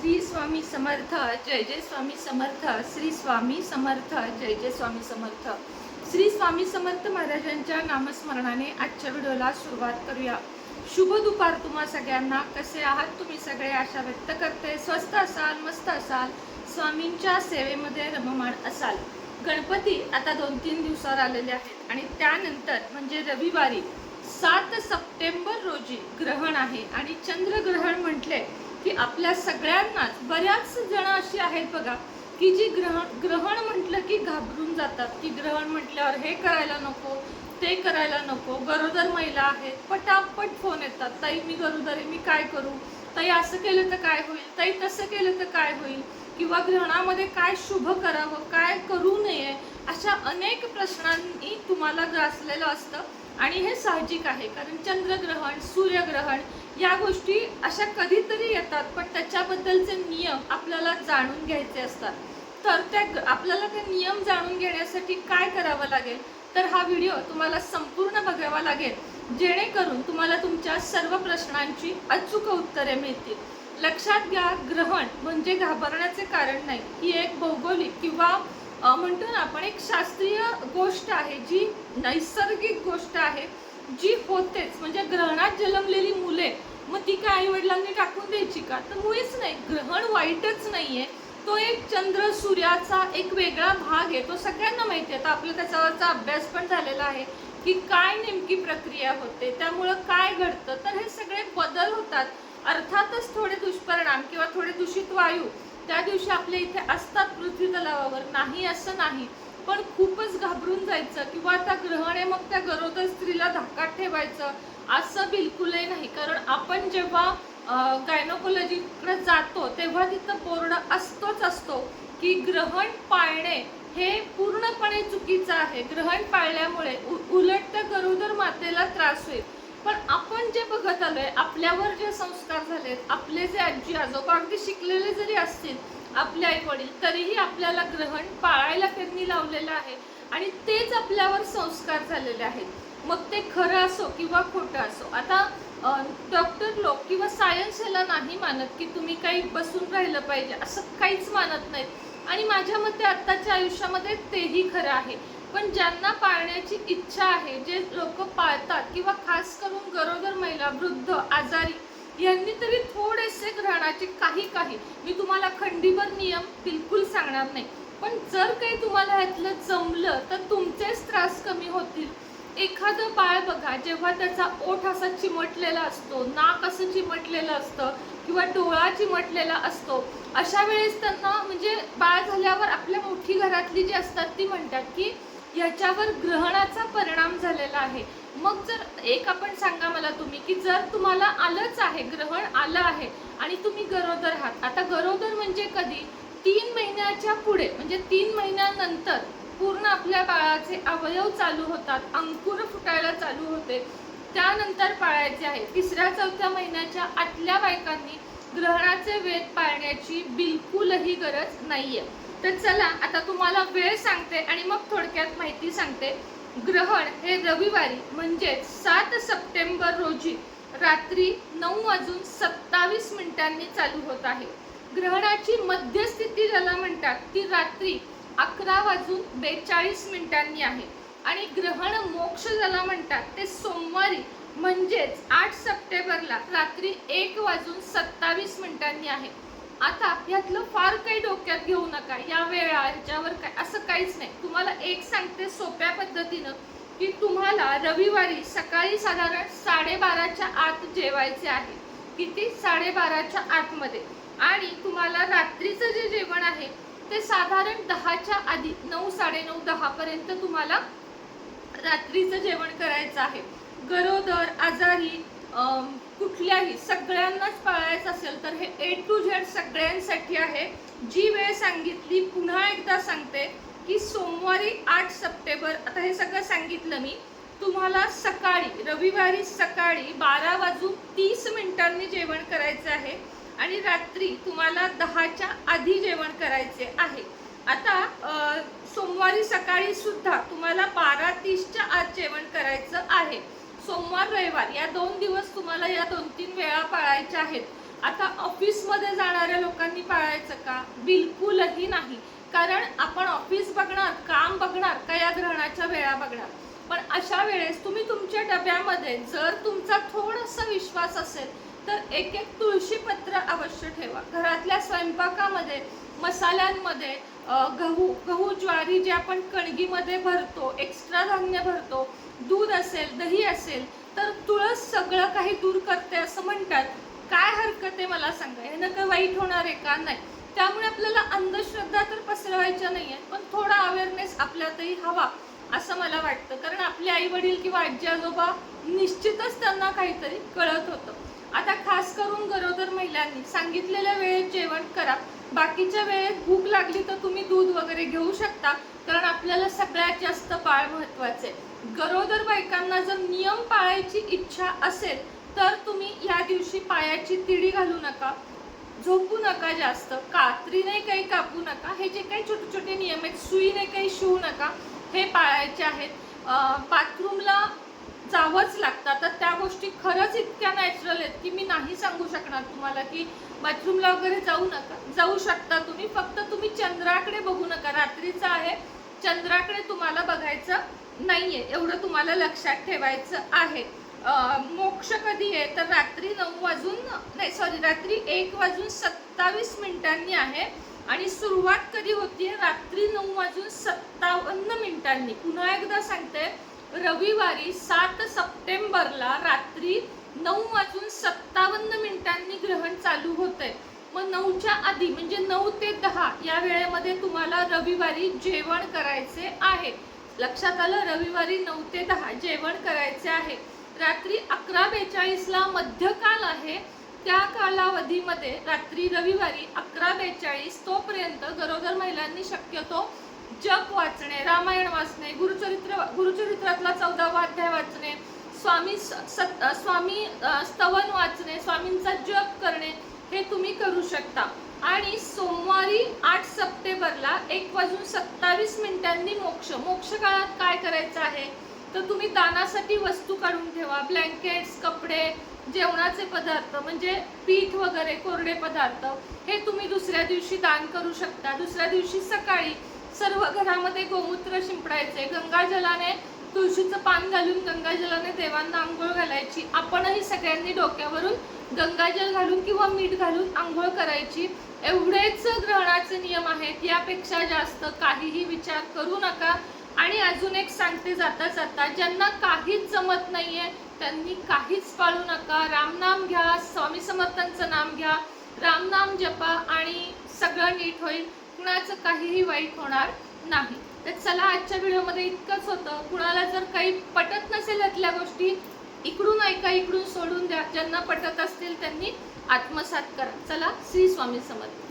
श्री स्वामी समर्थ जय जय स्वामी समर्थ श्री स्वामी समर्थ जय जय स्वामी समर्थ. श्री स्वामी समर्थ महाराजांच्या नामस्मरणाने आजच्या व्हिडिओला सुरुवात करूया. शुभ दुपार तुम्हा सगळ्यांना. कसे आहात तुम्ही सगळे? आशा व्यक्त करते. स्वस्त असाल मस्त असाल स्वामींच्या सेवेमध्ये रममाण असाल. गणपती आता दोन तीन दिवसावर आलेले आहेत आणि त्यानंतर म्हणजे रविवारी सात सप्टेंबर रोजी ग्रहण आहे आणि चंद्रग्रहण म्हटले की आपल्या सगळ्यांनाच बऱ्याच जण अशी आहेत बघा की जी ग्रहण ग्रहण म्हटलं की घाबरून जातात की ग्रहण म्हटल्यावर हे करायला नको ते करायला नको गरोदर महिला आहेत पटापट फोन येतात ताई मी गरोदर आहे मी काय करू? ताई असं केलं तर काय होईल? ताई तसं केलं तर काय होईल? किंवा ग्रहणामध्ये काय शुभ करावं काय करू नये अशा अनेक प्रश्नांनी तुम्हाला ग्रासलेलं असतं. आणि हे साहजिक आहे कारण चंद्रग्रहण सूर्यग्रहण या गोष्टी अशा कधीतरी येतात पण त्याच्याबद्दलचे नियम आपल्याला जाणून घ्यायचे असतात. तर त्या आपल्याला ते नियम जाणून घेण्यासाठी काय करावं लागेल? तर हा व्हिडिओ तुम्हाला संपूर्ण बघावा लागेल. जेणेकरून तुम्हाला तुमच्या सर्व प्रश्नांची अचूक उत्तरे मिळतील. लक्षात घ्या ग्रहण म्हणजे घाबरण्याचे कारण नाही. ही एक भौगोलिक किंवा म्हणतो ना आपण एक शास्त्रीय गोष्ट आहे जी नैसर्गिक गोष्ट आहे जी होतेच. म्हणजे ग्रहणात जन्मलेली मुले मग ती काय आई वडिलांनी टाकून द्यायची का? तर मुळीच नाही. ग्रहण वाईटच नाही आहे तो एक चंद्र सूर्याचा एक वेगळा भाग आहे. तो सगळ्यांना माहिती आहे. तर आपला त्याच्यावरचा अभ्यास पण झालेला आहे. की काय नेमकी प्रक्रिया होते त्यामुळं काय घडतं? तर हे सगळे बदल होतात. अर्थातच थोडे दुष्परिणाम किंवा थोडे दूषित वायू त्या दिवशी आपल्या इथे असतात पृथ्वी तलावावर नाही असं नाही पण खूपच घाबरून जायचं किंवा आता ग्रहणे मग त्या गरोदर स्त्रीला धाकात ठेवायचं असं बिलकुलही नाही. कारण आपण जेव्हा गायनोकोलॉजीकडे जातो तेव्हा तिथं बोर्ड असतोच असतो की ग्रहण पाळणे हे पूर्णपणे चुकीचं आहे. ग्रहण पाळल्यामुळे उलट तर गरोदर मातेला त्रास होईल. पण आपण जे बघत आलोय आपल्यावर जे संस्कार झालेत आपले जे आजी आजोबा अगदी शिकलेले जरी असतील आपले आई वडील तरीही आपल्याला ग्रहण पाळायला त्यांनी लावलेलं आहे आणि तेच आपल्यावर संस्कार झालेले आहेत. मग ते खरं असो किंवा खोटं असो आता डॉक्टर लोक किंवा सायन्स ह्याला नाही मानत की तुम्ही काही बसून राहिलं पाहिजे असं काहीच मानत नाहीत. आणि माझ्या मते आत्ताच्या आयुष्यामध्ये तेही खरं आहे. पण ज्यांना पाळण्याची इच्छा आहे जे लोक पाळतात किंवा खास करून गरोदर महिला वृद्ध आजारी यांनी तरी थोडेसे ग्रहणाचे काही काही. मी तुम्हाला खंडीभर नियम बिलकुल सांगणार नाही. पण जर काही तुम्हाला ह्यातलं जमलं तर तुमचेच त्रास कमी होतील. एखादं बाळ बघा जेव्हा त्याचा ओठ असा चिमटलेला असतो नाक असं चिमटलेलं असतं किंवा डोळा चिमटलेला असतो अशा वेळेस त्यांना म्हणजे बाळ झाल्यावर आपल्या मोठी घरातली जी असतात ती म्हणतात की याच्यावर ग्रहणाचा परिणाम झालेला आहे. मग जर एक आपण सांगा मला तुम्ही की जर तुम्हाला आलंच आहे ग्रहण आलं आहे आणि तुम्ही गरोदर आहात. आता गरोदर म्हणजे कधी? तीन महिन्याच्या पुढे म्हणजे तीन महिन्यानंतर पूर्ण आपल्या बाळाचे अवयव चालू होतात अंकुर फुटायला चालू होते. त्यानंतर पाळायचे आहे. तिसऱ्या चौथ्या महिन्याच्या आतल्या बायकांनी ग्रहणाचे वेध पाळण्याची बिलकुलही गरज नाही आहे तर चला आता तुम्हाला वेळ सांगते आणि मग थोडक्यात माहिती सांगते. ग्रहण हे रविवारी म्हणजेच सात सप्टेंबर रोजी रात्री नऊ वाजून सत्तावीस मिनिटांनी चालू होत आहे. ग्रहणाची मध्यस्थिती ज्याला म्हणतात ती रात्री अकरा वाजून बेचाळीस मिनिटांनी आहे. आणि ग्रहण मोक्ष ज्याला म्हणतात ते सोमवारी म्हणजेच आठ सप्टेंबरला रात्री एक वाजून सत्तावीस मिनिटांनी आहे. आता यातलं फार काही डोक्यात घेऊ नका. या वेळा ह्याच्यावर काय असं काहीच नाही. तुम्हाला एक सांगते सोप्या पद्धतीनं की तुम्हाला रविवारी सकाळी साधारण साडेबाराच्या आत जेवायचे आहे. किती? साडेबाराच्या आतमध्ये. आणि तुम्हाला रात्रीचं जे जेवण आहे ते साधारण दहाच्या आधी नऊ साडेनऊ दहा पर्यंत तुम्हाला रात्रीचं जेवण करायचं आहे. गरोदर आजारी कुठल्याही सगळ्यांनाच पाळायचं असेल तर हे ए टू झेड सगळ्यांसाठी आहे. जी वेळ सांगितली पुन्हा एकदा सांगते की सोमवारी आठ सप्टेंबर आता हे सगळं सांगितलं मी तुम्हाला सकाळी रविवारी सकाळी बारा वाजून तीस मिनिटांनी जेवण करायचं आहे आणि रात्री तुम्हाला दहाच्या आधी जेवण करायचे आहे. आता सोमवारी सकाळी सुद्धा तुम्हाला बारा तीसच्या आत जेवण करायचं आहे. सोमवार रविवार या दोन दिवस तुम्हाला या दोन तीन वेळा पाळायच्या आहेत. आता ऑफिसमध्ये जाणाऱ्या लोकांनी पाळायचं का? बिलकुलही नाही. कारण आपण ऑफिस बघणार काम बघणार का या ग्रहणाच्या वेळा बघणार? पण अशा वेळेस तुम्ही तुमच्या डब्यामध्ये जर तुमचा थोडासा विश्वास असेल तर एक एक तुळशी पत्र अवश्य ठेवा. घरातल्या स्वयंपाकामध्ये मसाल्यांमध्ये गहू गहू ज्वारी जे आपण कणगीमध्ये भरतो एक्स्ट्रा धान्य भरतो दूध असेल दही असेल तर तुळस सगळं काही दूर करते असं म्हणतात. काय हरकत आहे मला सांगा? हे नका वाईट होणार आहे का? नाही. त्यामुळे आपल्याला अंधश्रद्धा तर पसरवायच्या नाही आहेत पण थोडा अवेअरनेस आपल्यातही हवा असं मला वाटतं. कारण आपले आई वडील किंवा आजी आजोबा निश्चितच त्यांना काहीतरी कळत होतं आता खास करून गरोदर महिलांनी सांगितलेल्या वेळेत जेवण करा. बाकीच्या वेळेत भूक लागली तर तुम्ही दूध वगैरे घेऊ शकता कारण आपल्याला सगळ्यात जास्त बाळ महत्त्वाचे गरोदर बायकांना जर नियम पाळायची इच्छा असेल तर तुम्ही या दिवशी पायाची तिडी घालू नका झोपू नका जास्त कात्रीने काही कापू नका हे जे काही छोटे छोटे नियम आहेत सुईने काही शिवू नका हे पाळायचे आहेत. बाथरूमला जावंच लागतं. तर त्या गोष्टी खरंच इतक्या नॅचरल आहेत की मी नाही सांगू शकणार तुम्हाला की बाथरूमला वगैरे जाऊ नका. जाऊ शकता तुम्ही फक्त तुम्ही चंद्राकडे बघू नका. रात्रीचं आहे चंद्राकडे तुम्हाला बघायचं नाही आहे एवढं तुम्हाला लक्षात ठेवायचं आहे. मोक्ष कधी आहे? तर रात्री नऊ वाजून नाही सॉरी रात्री एक वाजून सत्तावीस मिनिटांनी आहे आणि सुरुवात कधी होती रात्री नऊ वाजून सत्तावन्न मिनिटांनी. पुन्हा एकदा सांगते रविवारी सात सप्टेंबरला रात्री नऊ वाजून सत्तावन्न मिनिटांनी ग्रहण चालू होतंय. मग नऊच्या आधी म्हणजे नऊ ते दहा या वेळेमध्ये तुम्हाला रविवारी जेवण करायचे आहे. लक्षात आलं? रविवारी नऊ ते दहा जेवण करायचे आहे. रात्री अकरा बेचाळीसला मध्यकाल आहे. त्या कालावधीमध्ये रात्री रविवारी अकरा बेचाळीस तोपर्यंत गरोदर महिलांनी शक्यतो जप वाचणे रामायण वाचणे गुरुचरित्र गुरुचरित्रातला चौदावा अध्याय वाचणे स्वामी स- सत स्वामी स्तवन वाचणे स्वामींचा जप करणे हे तुम्ही करू शकता. आणि सोमवारी आठ सप्टेंबरला एक वाजून सत्तावीस मिनिटांनी मोक्ष. मोक्ष काळात काय करायचं आहे? तर तुम्ही दानासाठी वस्तू काढून ठेवा. ब्लँकेट्स कपडे जेवणाचे पदार्थ म्हणजे पीठ वगैरे कोरडे पदार्थ हे तुम्ही दुसऱ्या दिवशी दान करू शकता. दुसऱ्या दिवशी सकाळी सर्व घरामध्ये गोमूत्र शिंपडायचे. गंगाजलाने तुळशीचं पान घालून गंगाजलाने देवांना आंघोळ घालायची. आपणही सगळ्यांनी डोक्यावरून गंगाजल घालून किंवा मीठ घालून आंघोळ करायची. एवढेच ग्रहणाचे नियम आहेत. यापेक्षा जास्त काहीही विचार करू नका. आणि अजून एक सांगते जाता जाता ज्यांना काहीच जमत नाहीये त्यांनी काहीच पाळू नका. रामनाम घ्या स्वामी समर्थांचं नाम घ्या. रामनाम जपा आणि सगळं नीट होईल. कुणाचं काहीही वाईट होणार नाही. तर चला आजच्या व्हिडिओमध्ये इतकंच होतं. कुणाला जर काही पटत नसेल यातल्या गोष्टी इकडून ऐका इकडून सोडून द्या. ज्यांना पटत असतील त्यांनी आत्मसात करा. चला श्री स्वामी समर्थ.